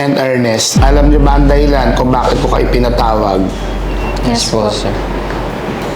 And Ernest, alam niyo ba ang dahilan kung bakit ko kayo pinatawag? Yes po, sir.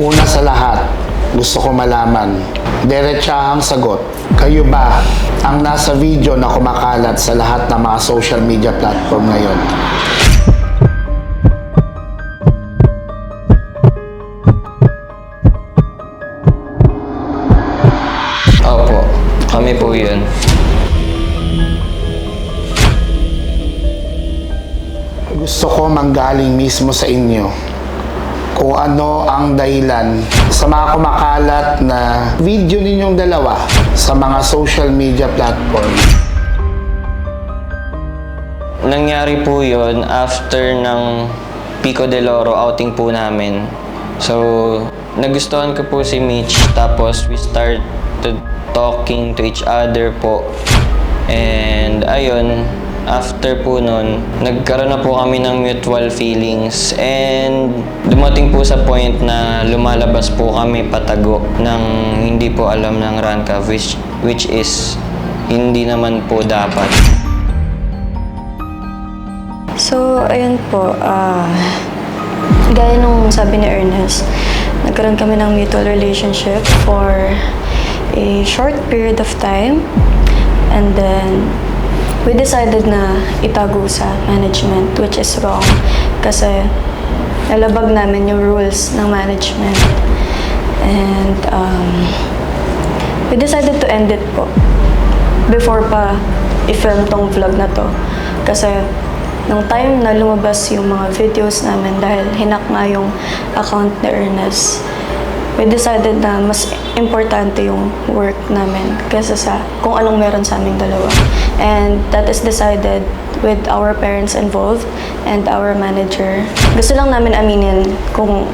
Una sa lahat, gusto ko malaman, diretsahang sagot, kayo ba ang nasa video na kumakalat sa lahat ng mga social media platform ngayon? Opo, kami po yun. Gusto ko manggaling mismo sa inyo kung ano ang dahilan sa mga kumakalat na video ninyong dalawa sa mga social media platform. Nangyari po yun after ng Pico de Loro outing po namin. So, nagustuhan ko po si Mitch tapos we started talking to each other po. And ayun, after po nun, nagkaroon na po kami ng mutual feelings and dumating po sa point na lumalabas po kami patago ng hindi po alam ng Ranka which, which is hindi naman po dapat. So, ayun po, ah, gaya nung sabi ni Ernest, nagkaroon kami ng mutual relationship for a short period of time. And then, we decided na itago sa management, which is wrong. Kasi, nalabag namin yung rules ng management. And, um, we decided to end it po before pa i-film tong vlog na to. Kasi nung time na lumabas yung mga videos namin dahil hinak nga yung account ni Ernest, we decided na mas importante yung work namin kaysa sa kung anong meron sa aming dalawa. And that is decided with our parents involved and our manager. Gusto lang namin aminin kung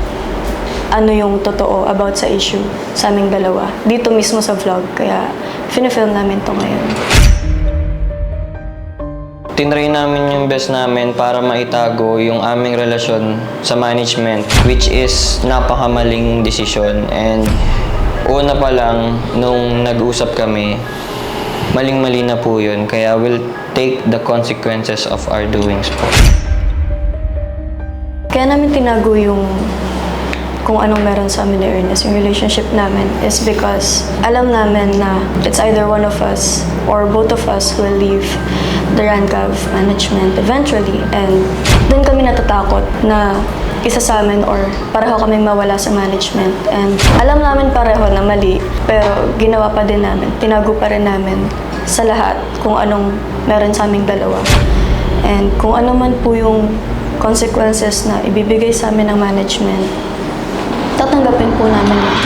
ano yung totoo about sa issue sa aming dalawa. Dito mismo sa vlog. Kaya, finifilm namin to ngayon. Tinry namin yung best namin para maitago yung aming relasyon sa management which is napakamaling desisyon and una pa lang nung nag-usap kami maling-mali na po yun kaya we'll take the consequences of our doings po. Kaya namin tinago yung kung anong meron sa amin ni Ernest, yung relationship namin, is because alam namin na it's either one of us or both of us will leave the Rancav management eventually. And doon kami natatakot na isa sa amin or pareho kami mawala sa management. And alam namin pareho na mali, pero ginawa pa din namin. Tinago pa rin namin sa lahat kung anong meron sa aming dalawa. And kung ano man po yung consequences na ibibigay sa amin ng management, tatanggapin po namin yun.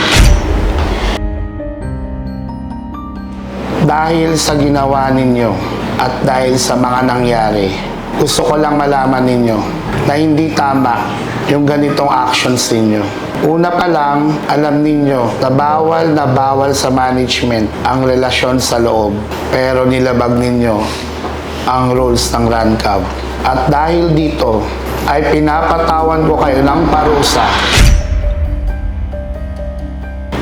Dahil sa ginawa ninyo at dahil sa mga nangyari, gusto ko lang malaman ninyo na hindi tama yung ganitong actions ninyo. Una pa lang, alam ninyo na bawal na bawal sa management ang relasyon sa loob. Pero nilabag ninyo ang rules ng RANCAB. At dahil dito, ay pinapatawan ko kayo ng parusa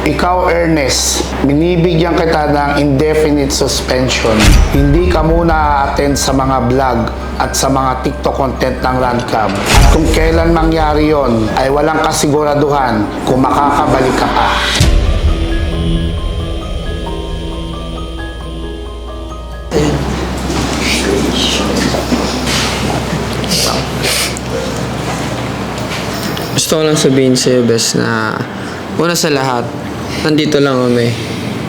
ikaw, Ernest, binibigyan kita ng indefinite suspension. Hindi ka muna attend sa mga vlog at sa mga TikTok content ng Rancab. At kung kailan mangyari yon, ay walang kasiguraduhan kung makakabalik ka pa. Gusto ko lang sabihin sa'yo, Bes, na una sa lahat, nandito lang kami.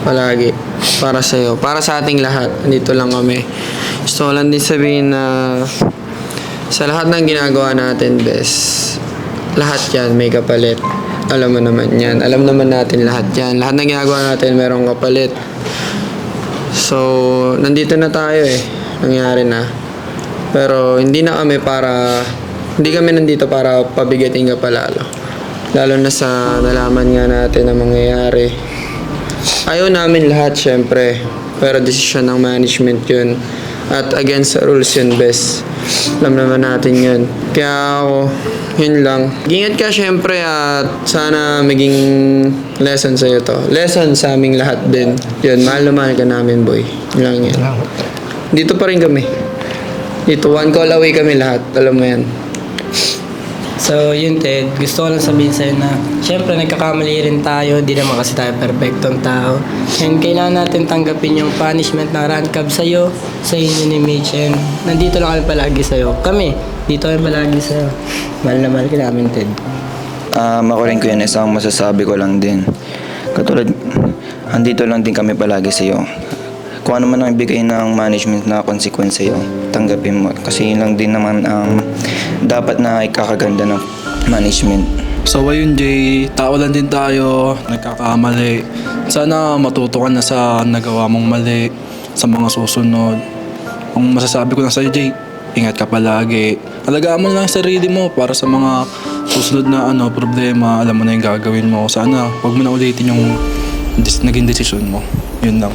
Palagi. Para sa'yo. Para sa ating lahat, nandito lang kami. Gusto ko lang din sabihin na sa lahat ng ginagawa natin, Bes, lahat yan may kapalit. Alam mo naman yan. Alam naman natin lahat yan. Lahat ng ginagawa natin merong kapalit. So, nandito na tayo eh. Nangyari na. Pero hindi na kami para hindi kami nandito para pabigatin ka palalo. Lalo na sa nalaman nga natin na mangyayari. Ayaw namin lahat syempre. Pero desisyon ng management yun. At against the rules yun, best. Alam naman natin yun. Kaya ako, yun lang. Ingat ka syempre at sana maging lesson sa'yo to. Lesson sa aming lahat din. Yun, mahal na mahal ka namin, boy. Yun lang yan. Dito pa rin kami. Dito, one call away kami lahat. Alam mo yan. So, yun Ted, gusto ko lang sabihin sa'yo na syempre nagkakamali rin tayo, di naman kasi tayo perfectong tao. And kailangan natin tanggapin yung punishment ng run cab sa'yo, sa inyo ni Mitch. And nandito lang kami palagi sa'yo. Kami, dito kami palagi sa'yo. Mahal na mahal ka namin Ted. Um, ako rin Kuya Nes, ang masasabi ko lang din. Katulad, andito lang din kami palagi sa iyo. Kung ano man ang ibigay ng management na consequence sa iyo, tanggapin mo. Kasi yun lang din naman ang dapat na ikakaganda ng management. So ayun Jay, tao lang din tayo, nagkakamali. Sana matuto ka na sa nagawa mong mali sa mga susunod. Ang masasabi ko lang sa'yo Jay, ingat ka palagi. Alagaan mo lang sarili mo para sa mga susunod na ano problema, alam mo na yung gagawin mo. Sana wag mo na ulitin yung dis- naging desisyon mo. Yun lang.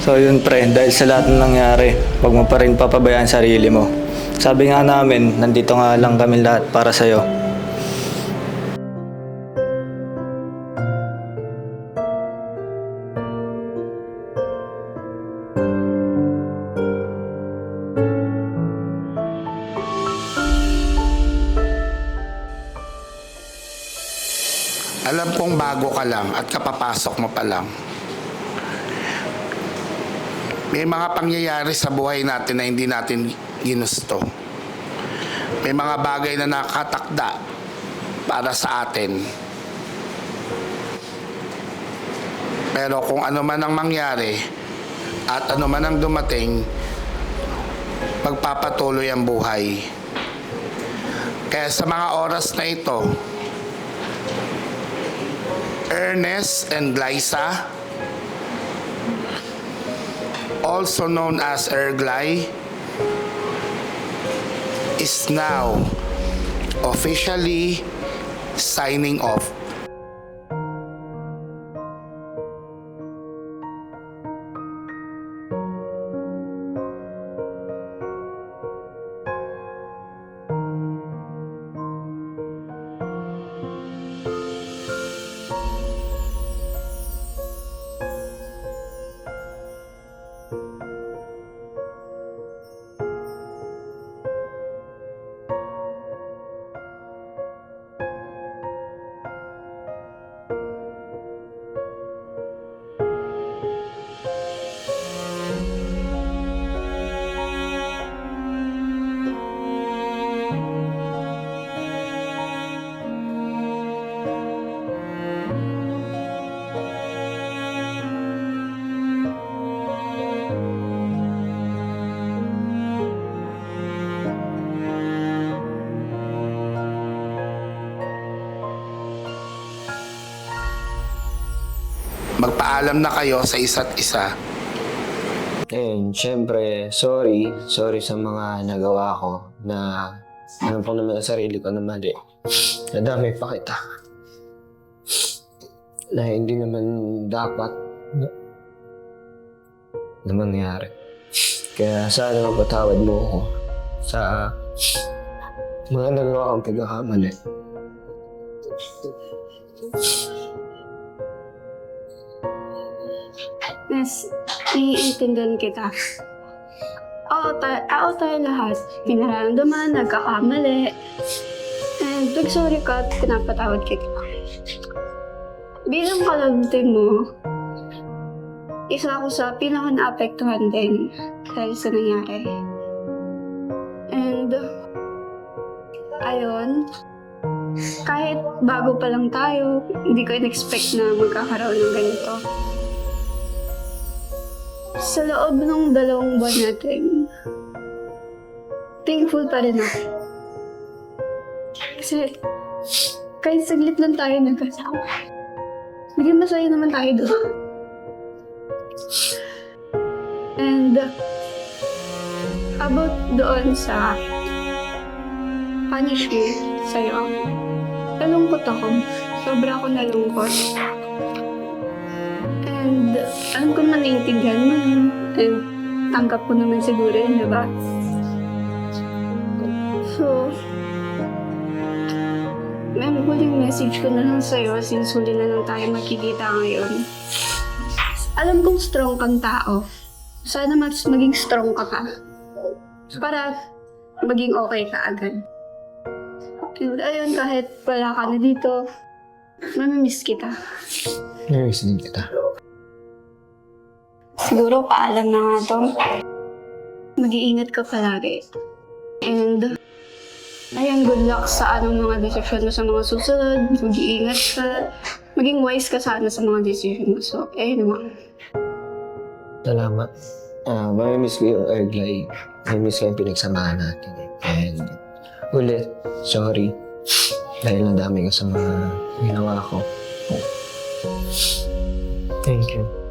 So yun pre, dahil sa lahat ng nangyari, huwag mo pa rin papabayaan sarili mo. Sabi nga namin, nandito nga lang kami lahat para sa'yo. Alam kong bago ka lang at kapapasok mo pa lang. May mga pangyayari sa buhay natin na hindi natin ginusto. May mga bagay na nakatakda para sa atin. Pero kung ano man ang mangyari at ano man ang dumating, magpapatuloy ang buhay. Kaya sa mga oras na ito, Ernest and Glyza, also known as Erglay, is now officially signing off. you Magpaalam na kayo sa isa't isa. And syempre, sorry. Sorry sa mga nagawa ko na alam ko naman sa sarili ko na mali. Nadami pa kita. Na hindi naman dapat na, na mangyari. Kaya sana mapatawad mo ako sa mga nagawa kong pagkakamali. Yes, iintindihan kita. Oo, tayo, oo tayo lahat. Pinaramdaman, nagkakamali. And nag-sorry ka at pinapatawad kita. Bilang kalabtin mo, isa ako sa pinaka naapektuhan din dahil sa nangyari. And, ayun, kahit bago pa lang tayo, hindi ko in-expect na magkakaroon ng ganito sa loob ng dalawang buwan natin, thankful pa rin ako. Kasi, kahit saglit lang tayo nagkasama, naging masaya naman tayo doon. And, about doon sa punishment sa'yo, nalungkot ako. Sobra ako nalungkot. Alam ko naiintindihan mo yun. And tanggap ko naman siguro yun, di ba? So, may huling message ko na lang sa'yo since huli na lang tayo makikita ngayon. Alam kong strong kang tao. Sana mas maging strong ka pa. para maging okay ka agad. And ayun, kahit wala ka na dito, mamimiss kita. Namiss din kita. Siguro paalam na nga to. Mag-iingat ka palagi. And, ayun, good luck sa anong mga desisyon mo sa mga susunod. Mag-iingat ka. Maging wise ka sana sa mga desisyon mo. So, ayun lang. Salamat. Ah, mamimiss ko yung Erglay. Mamimiss ko yung pinagsamahan natin. And ulit, sorry. Dahil ang dami ko sa mga ginawa ko. Thank you.